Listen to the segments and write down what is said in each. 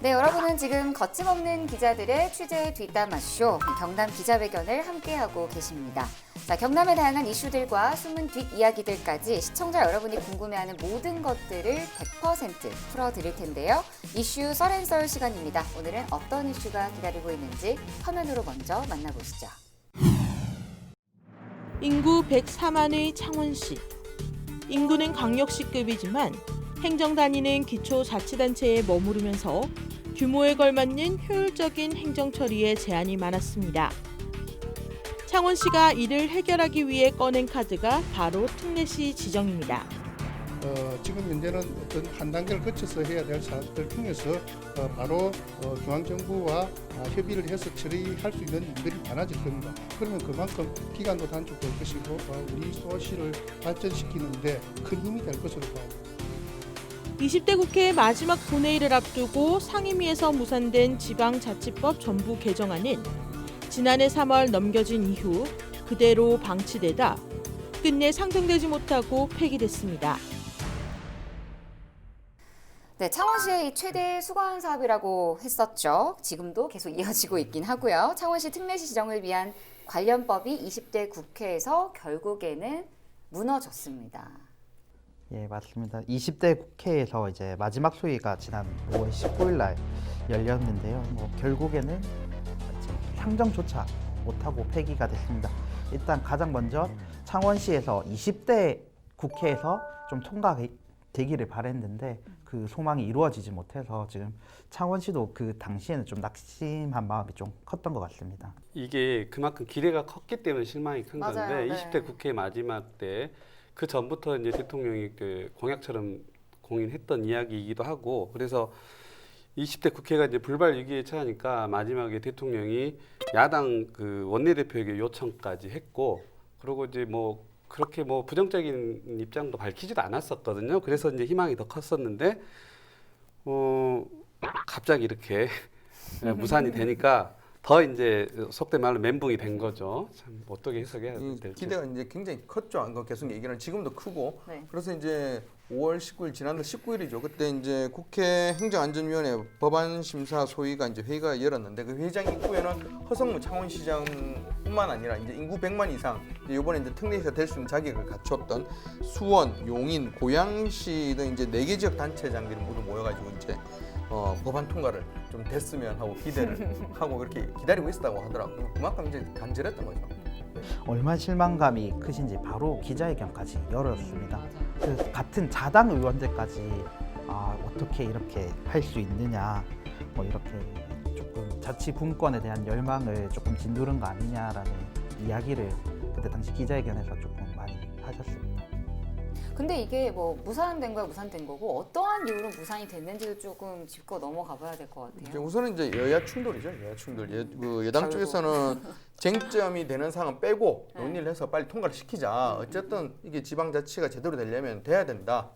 네, 여러분은 지금 거침없는 기자들의 취재 뒷담화쇼 경남 기자회견을 함께하고 계십니다. 자, 경남의 다양한 이슈들과 숨은 뒷이야기들까지 시청자 여러분이 궁금해하는 모든 것들을 100% 풀어드릴 텐데요. 이슈 썰앤썰 시간입니다. 오늘은 어떤 이슈가 기다리고 있는지 화면으로 먼저 만나보시죠. 인구 104만의 창원시. 인구는 광역시급이지만 행정 단위는 기초자치단체에 머무르면서 규모에 걸맞는 효율적인 행정 처리에 제한이 많았습니다. 창원시가 이를 해결하기 위해 꺼낸 카드가 바로 특례시 지정입니다. 어, 지금 현재는 어떤 한 단계를 거쳐서 해야 될 사안들 중에서 어, 바로 어, 중앙정부와 아, 협의를 해서 처리할 수 있는 일들이 많아질 겁니다. 그러면 그만큼 기간도 단축될 것이고 어, 우리 소시를 발전시키는데 큰 힘이 될 것으로 봐요. 20대 국회 마지막 본회의를 앞두고 상임위에서 무산된 지방자치법 전부 개정안은 지난해 3월 넘겨진 이후 그대로 방치되다 끝내 상정되지 못하고 폐기됐습니다. 네, 창원시의 이 최대 수건 사업이라고 했었죠. 지금도 계속 이어지고 있긴 하고요. 창원시 특례시 지정을 위한 관련법이 20대 국회에서 결국에는 무너졌습니다. 예, 맞습니다. 20대 국회에서 이제 마지막 소위가 지난 5월 19일 날 열렸는데요. 뭐 결국에는 상정조차 못하고 폐기가 됐습니다. 일단 가장 먼저 창원시에서 20대 국회에서 좀 통과되기를 바랬는데 그 소망이 이루어지지 못해서 지금 창원시도 그 당시에는 좀 낙심한 마음이 좀 컸던 것 같습니다. 이게 그만큼 기대가 컸기 때문에 실망이 큰 맞아요. 건데 네. 20대 국회 마지막 때 그 전부터 이제 대통령이 그 공약처럼 공인했던 이야기이기도 하고 그래서 20대 국회가 이제 불발 위기에 처하니까 마지막에 대통령이 야당 그 원내대표에게 요청까지 했고 그리고 이제 뭐 그렇게 뭐 부정적인 입장도 밝히지도 않았었거든요. 그래서 이제 희망이 더 컸었는데 어 갑자기 이렇게 무산이 되니까 더 이제 속된 말로 멘붕이 된 거죠. 참 어떻게 해석해야 이 될지. 기대가 이제 굉장히 컸죠. 안 계속 얘기는 지금도 크고 네. 그래서 이제 5월 19일 지난달 19일이죠. 그때 이제 국회 행정안전위원회 법안 심사 소위가 이제 회의가 열었는데 그 회의장 입구에는 허성무 창원시장뿐만 아니라 이제 인구 100만 이상 이번에 이제 특례시가 될 수 있는 자격을 갖췄던 수원, 용인, 고양시 등 이제 네 개 지역 단체장들이 모두 모여가지고 이제 어, 법안 통과를 좀 됐으면 하고 기대를 하고 그렇게 기다리고 있었다고 하더라고요. 그만큼 이제 간절했던 거죠. 얼마나 실망감이 크신지 바로 기자회견까지 열었습니다. 그 같은 자당 의원들까지 아, 어떻게 이렇게 할 수 있느냐, 뭐 이렇게 조금 자치 분권에 대한 열망을 조금 짓누른 거 아니냐라는 이야기를 그때 당시 기자회견에서 조금 많이 하셨습니다. 근데 이게 뭐 무산된 거야 무산된 거고 어떠한 이유로 무산이 됐는지도 조금 짚고 넘어가 봐야 될 것 이제 같아요. 우선은 이제 여야 충돌이죠. 여야 충돌. 예, 그 여당 결국. 쪽에서는 쟁점이 되는 사항은 빼고 네. 논의를 해서 빨리 통과를 시키자. 어쨌든 이게 지방자치가 제대로 되려면 돼야 된다.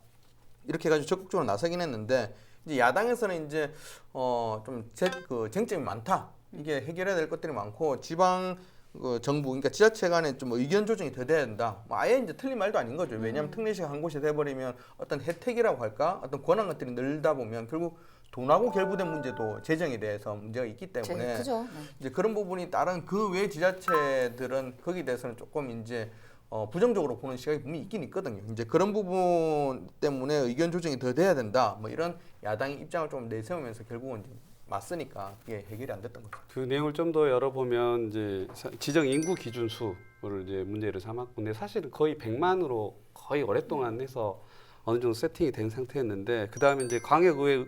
이렇게 해가지고 적극적으로 나서긴 했는데 이제 야당에서는 이제 어좀그 쟁점이 많다. 이게 해결해야 될 것들이 많고 지방 그 정부 그러니까 지자체 간에 좀 의견 조정이 더 돼야 된다. 뭐 아예 이제 틀린 말도 아닌 거죠. 왜냐하면 특례시가 한 곳이 돼버리면 어떤 혜택이라고 할까, 어떤 권한 것들이 늘다 보면 결국 돈하고 결부된 문제도 재정에 대해서 문제가 있기 때문에 크죠. 네. 이제 그런 부분이 다른 그 외 지자체들은 거기에 대해서는 조금 이제 어, 부정적으로 보는 시각이 분명히 있긴 있거든요. 이제 그런 부분 때문에 의견 조정이 더 돼야 된다. 뭐 이런 야당의 입장을 좀 내세우면서 결국은 맞으니까 이게 해결이 안 됐던 거죠. 그 내용을 좀 더 열어보면 이제 사- 지정 인구 기준 수를 이제 문제를 삼았고 근데 사실은 거의 100만으로 거의 오랫동안 해서 어느 정도 세팅이 된 상태였는데 그 다음에 이제 광역의회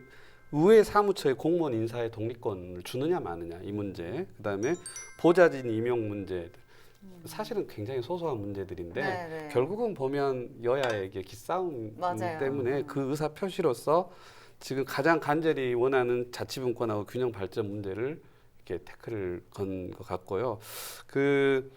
의회 사무처의 공무원 인사의 독립권을 주느냐 마느냐 이 문제 그 다음에 보좌진 임용 문제들 사실은 굉장히 소소한 문제들인데 네, 네. 결국은 보면 여야에게 기싸움 맞아요. 때문에 음. 그 의사 표시로서 지금 가장 간절히 원하는 자치분권하고 균형 발전 문제를 이렇게 태클을 건 것 같고요. 그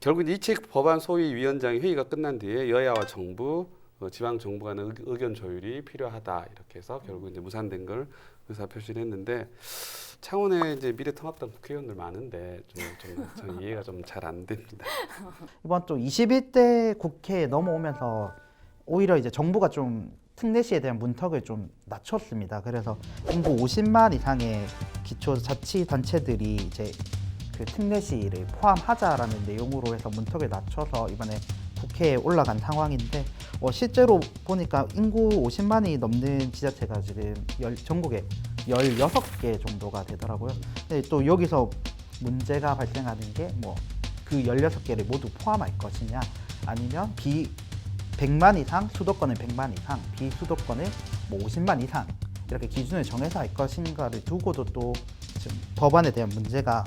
결국 이책 법안 소위 위원장 회의가 끝난 뒤에 여야와 정부, 어, 지방 정부 간의 의- 의견 조율이 필요하다 이렇게 해서 결국 이제 무산된 걸 의사 표시를 했는데 창원에 이제 미래통합당 국회의원들 많은데 좀, 좀 이해가 좀 잘 안 됩니다. 이번 또 21대 국회에 넘어오면서 오히려 이제 정부가 좀 특례시에 대한 문턱을 좀 낮췄습니다. 그래서 인구 50만 이상의 기초 자치 단체들이 이제 그 특례시를 포함하자라는 내용으로 해서 문턱을 낮춰서 이번에 국회에 올라간 상황인데 어, 실제로 보니까 인구 50만이 넘는 지자체가 지금 열, 전국에 16개 정도가 되더라고요. 근데 또 여기서 문제가 발생하는 게 뭐 그 16개를 모두 포함할 것이냐 아니면 비 100만 이상 수도권은 100만 이상 비수도권은 뭐 50만 이상 이렇게 기준을 정해서 할 것인가를 두고도 또 지금 법안에 대한 문제가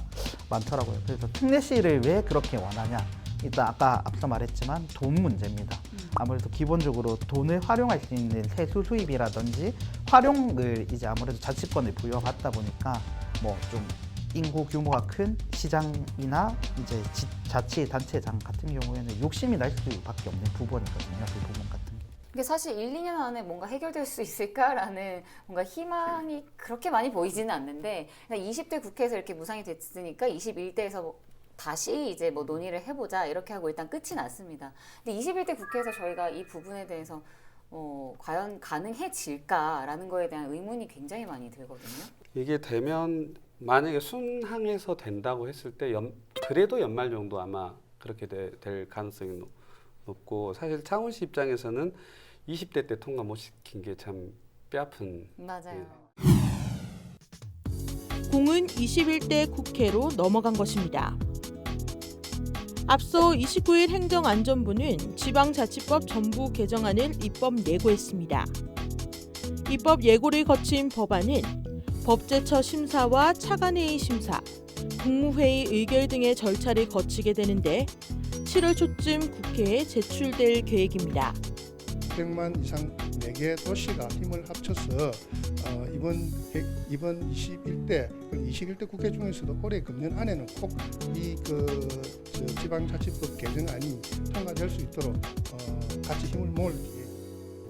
많더라고요. 그래서 특례시를 왜 그렇게 원하냐? 일단 아까 앞서 말했지만 돈 문제입니다. 아무래도 기본적으로 돈을 활용할 수 있는 세수 수입이라든지 활용을 이제 아무래도 자치권을 부여받다 보니까 뭐좀 인구 규모가 큰 시장이나 이제 지- 자치 단체장 같은 경우에는 욕심이 날 수밖에 없는 부분이거든요. 그 부분 같은 게. 이게 사실 1, 2년 안에 뭔가 해결될 수 있을까라는 뭔가 희망이 그렇게 많이 보이지는 않는데 그러니까 20대 국회에서 이렇게 무상이 됐으니까 21대에서 다시 이제 뭐 논의를 해보자 이렇게 하고 일단 끝이 났습니다. 근데 21대 국회에서 저희가 이 부분에 대해서 어, 과연 가능해질까라는 거에 대한 의문이 굉장히 많이 들거든요. 이게 되면 만약에 순항해서 된다고 했을 때 연, 그래도 연말 정도 아마 그렇게 되- 될 가능성이 높- 높고 사실 창원시 입장에서는 20대 때 통과 못 시킨 게 참 뼈아픈 맞아요. 공은 21대 국회로 넘어간 것입니다. 앞서 29일 행정안전부는 지방자치법 전부 개정안을 입법 예고했습니다. 입법 예고를 거친 법안은 법제처 심사와 차관회의 심사, 국무회의 의결 등의 절차를 거치게 되는데 7월 초쯤 국회에 제출될 계획입니다. 100만 이상 4개 도시가 힘을 합쳐서 어, 이번 해- 이번 21대 21대 국회 중에서도 올해 금년 안에는 꼭 이그 지방자치법 개정안이 통과될 수 있도록 어, 같이 힘을 모을기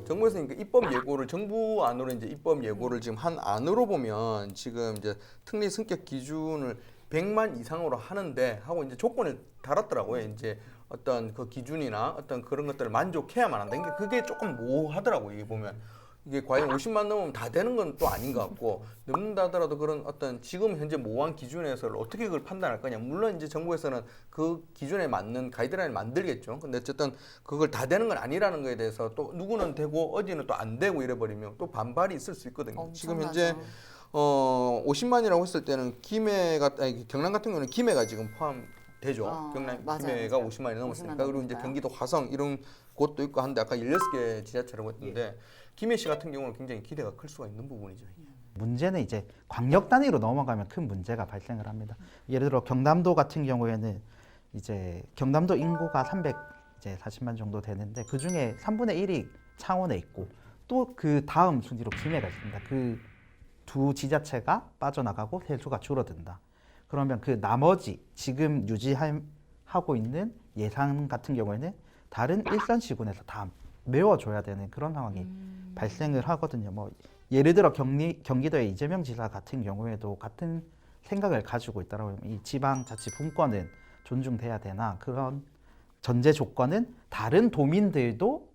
정부에서 그러니까 입법 예고를 정부 안으로 이제 입법 예고를 지금 한 안으로 보면 지금 이제 특례 승격 기준을 100만 이상으로 하는데 하고 이제 조건을 달았더라고요. 이제 어떤 그 기준이나 어떤 그런 것들을 만족해야만 한다. 그러니까 그게 조금 모호하더라고요. 이게 보면 이게 과연 50만 넘으면 다 되는 건 또 아닌 것 같고 넘는다 하더라도 그런 어떤 지금 현재 모호한 기준에서 어떻게 그걸 판단할 거냐. 물론 이제 정부에서는 그 기준에 맞는 가이드라인을 만들겠죠. 근데 어쨌든 그걸 다 되는 건 아니라는 거에 대해서 또 누구는 되고 어디는 또 안 되고 이래버리면 또 반발이 있을 수 있거든요. 지금 현재 엄청나죠. 어 50만이라고 했을 때는 김해가 아니 경남 같은 경우는 김해가 지금 포함 되죠. 아, 경남 맞아요, 김해가 맞아요. 50만이 넘었으니까 50만 그리고 이제. 경기도 화성 이런 곳도 있고 한데 아까 16개 지자체라고 했는데 김해시 같은 경우는 굉장히 기대가 클 수가 있는 부분이죠. 문제는 이제 광역 단위로 넘어가면 큰 문제가 발생을 합니다. 예를 들어 경남도 같은 경우에는 이제 경남도 인구가 300 이제 40만 정도 되는데 그 중에 3분의 1이 창원에 있고 또 그 다음 순위로 김해가 있습니다. 그 두 지자체가 빠져나가고 세수가 줄어든다. 그러면 그 나머지 지금 유지하고 있는 예산 같은 경우에는 다른 일선 시군에서 다 메워줘야 되는 그런 상황이 발생을 하거든요. 뭐 예를 들어 경리, 경기도의 이재명 지사 같은 경우에도 같은 생각을 가지고 있더라고요. 이 지방자치 분권은 존중돼야 되나 그런 전제 조건은 다른 도민들도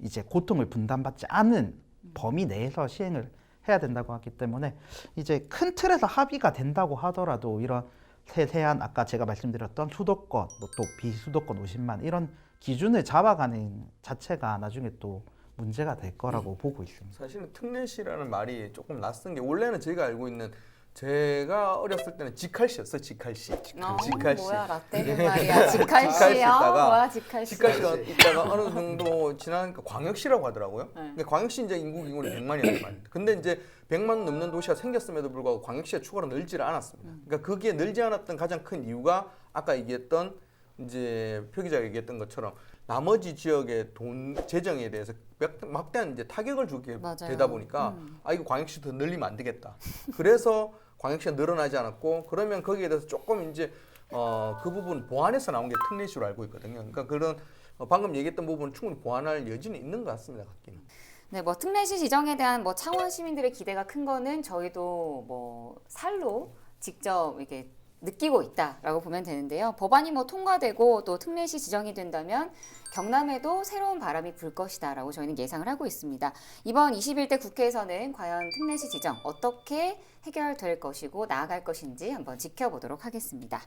이제 고통을 분담받지 않은 범위 내에서 시행을 해야 된다고 하기 때문에 이제 큰 틀에서 합의가 된다고 하더라도 이런 세세한 아까 제가 말씀드렸던 수도권 뭐 또 비수도권 50만 이런 기준을 잡아가는 자체가 나중에 또 문제가 될 거라고 보고 있습니다. 사실은 특례시라는 말이 조금 낯선 게 원래는 저희가 알고 있는 제가 어렸을 때는 직할시였어요. 직할시. 어, 직할시. 뭐야 라떼는 말이야. 직할시야. 직할시다가 뭐야 직할시. 직할시가 있다가 어느 정도 지나니까 광역시라고 하더라고요. 네. 근데 광역시 이제 인구 100만이라는 말입니다. 근데 이제 100만 넘는 도시가 생겼음에도 불구하고 광역시가 추가로 늘지를 않았습니다. 그러니까 그게 늘지 않았던 가장 큰 이유가 아까 얘기했던 이제 표 기자가 얘기했던 것처럼 나머지 지역의 돈 재정에 대해서 막- 막대한 이제 타격을 주게 맞아요. 되다 보니까 음. 아 이거 광역시 더 늘리면 안 되겠다. 그래서 광역시가 늘어나지 않았고 그러면 거기에 대해서 조금 이제 어 그 부분 보완해서 나온 게 특례시로 알고 있거든요. 그러니까 그런 어, 방금 얘기했던 부분은 충분히 보완할 여지는 있는 것 같습니다. 갖기는. 네, 뭐 특례시 지정에 대한 뭐 창원 시민들의 기대가 큰 거는 저희도 뭐 살로 직접 이게 느끼고 있다라고 보면 되는데요. 법안이 뭐 통과되고 또 특례시 지정이 된다면 경남에도 새로운 바람이 불 것이다라고 저희는 예상을 하고 있습니다. 이번 21대 국회에서는 과연 특례시 지정 어떻게 해결될 것이고 나아갈 것인지 한번 지켜보도록 하겠습니다.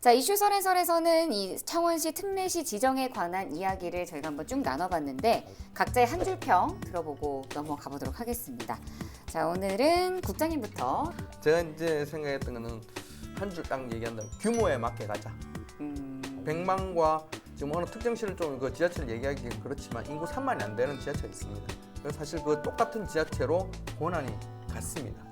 자, 이슈 설해설에서는 이 창원시 특례시 지정에 관한 이야기를 저희가 한번 쭉 나눠봤는데 각자의 한 줄 평 들어보고 넘어가 보도록 하겠습니다. 자, 오늘은 국장님부터 제가 이제 생각했던 거는 한 줄 딱 얘기한다면 규모에 맞게 가자. 음, 100만과 지금 어느 특정 시를 좀 그 지하철 얘기하기 그렇지만 인구 3만이 안 되는 지하철이 있습니다. 그래서 사실 그 똑같은 지하철로 권한이 같습니다.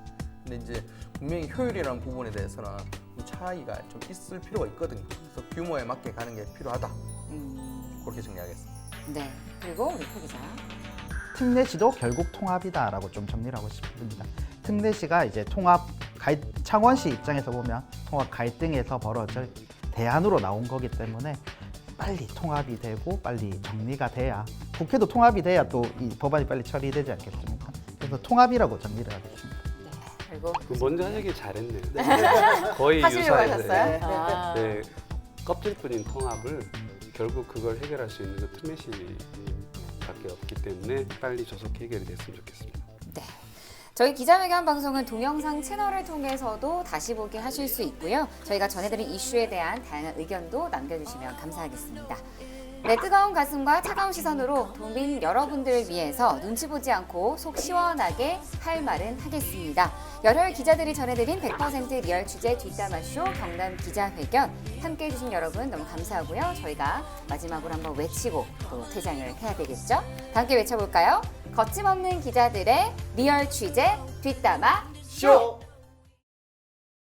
근데 이제 분명히 효율이라는 부분에 대해서는 좀 차이가 좀 있을 필요가 있거든요. 그래서 규모에 맞게 가는 게 필요하다. 음, 그렇게 정리하겠습니다. 네. 그리고 우리 표 기자. 특례시도 결국 통합이다라고 좀 정리를 하고 싶습니다. 특례시가 이제 통합 갈- 창원시 입장에서 보면 통합 갈등에서 벌어질 대안으로 나온 거기 때문에 빨리 통합이 되고 빨리 정리가 돼야 국회도 통합이 돼야 또 이 법안이 빨리 처리되지 않겠습니까? 그래서 통합이라고 정리를 하겠습니다. 그리고 그 먼저 하시길 잘했네요. 거의 하시려고. 하셨어요? 아. 네, 껍질뿐인 통합을 결국 그걸 해결할 수 있는 그 특례시밖에 없기 때문에 빨리 조속 해결이 됐으면 좋겠습니다. 네. 저희 기자회견 방송은 동영상 채널을 통해서도 다시 보기 하실 수 있고요. 저희가 전해드린 이슈에 대한 다양한 의견도 남겨주시면 감사하겠습니다. 네, 뜨거운 가슴과 차가운 시선으로 도민 여러분들을 위해서 눈치 보지 않고 속 시원하게 할 말은 하겠습니다. 열혈 기자들이 전해드린 100% 리얼 취재 뒷담화쇼 경남 기자회견 함께 해 주신 여러분 너무 감사하고요. 저희가 마지막으로 한번 외치고 또 퇴장을 해야 되겠죠? 다 함께 외쳐볼까요? 거침없는 기자들의 리얼 취재 뒷담화 쇼!